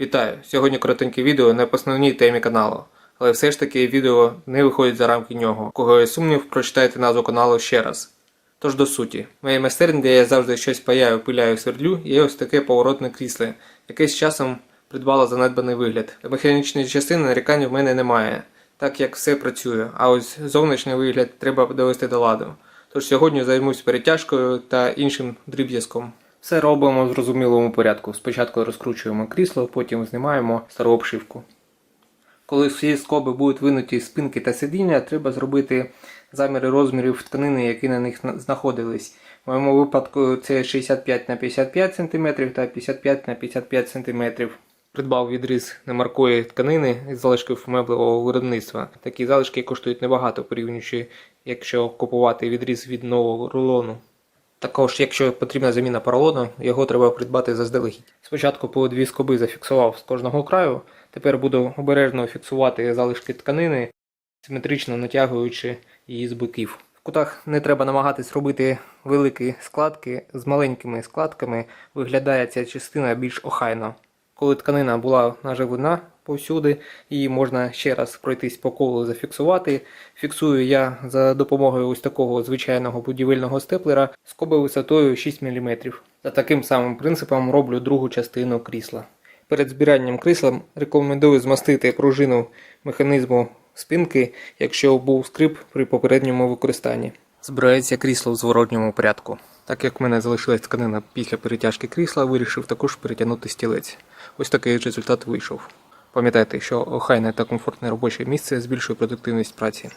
Вітаю! Сьогодні коротеньке відео не по основній темі каналу, але все ж таки відео не виходить за рамки нього. Кого є сумнів, прочитайте назву каналу ще раз. Тож до суті, в моїй майстерні, де я завжди щось паяю, пиляю, свердлю, є ось таке поворотне крісло, яке з часом придбало занедбаний вигляд. Механічної частини нарікань в мене немає, так як все працює, а ось зовнішній вигляд треба довести до ладу. Тож сьогодні займусь перетяжкою та іншим дріб'язком. Все робимо в зрозумілому порядку. Спочатку розкручуємо крісло, потім знімаємо стару обшивку. Коли всі скоби будуть винуті з спинки та сидіння, треба зробити заміри розмірів тканини, які на них знаходились. В моєму випадку це 65 на 55 см та 55 на 55 см. Придбав відріз немаркої тканини із залишків меблевого виробництва. Такі залишки коштують небагато, порівнюючи, якщо купувати відріз від нового рулону. Також, якщо потрібна заміна поролону, його треба придбати заздалегідь. Спочатку по дві скоби зафіксував з кожного краю, тепер буду обережно фіксувати залишки тканини, симетрично натягуючи її з боків. В кутах не треба намагатись робити великі складки з маленькими складками, виглядає ця частина більш охайно. Коли тканина була наживлена повсюди, її можна ще раз пройтись по колу зафіксувати. Фіксую я за допомогою ось такого звичайного будівельного степлера скоби висотою 6 мм. За таким самим принципом роблю другу частину крісла. Перед збиранням крісла рекомендую змастити пружину механізму спинки, якщо був скрип при попередньому використанні. Збирається крісло в зворотньому порядку. Так як в мене залишилась тканина після перетяжки крісла, вирішив також перетягнути стілець. Ось такий результат вийшов. Пам'ятайте, що охайне та комфортне робоче місце збільшує продуктивність праці.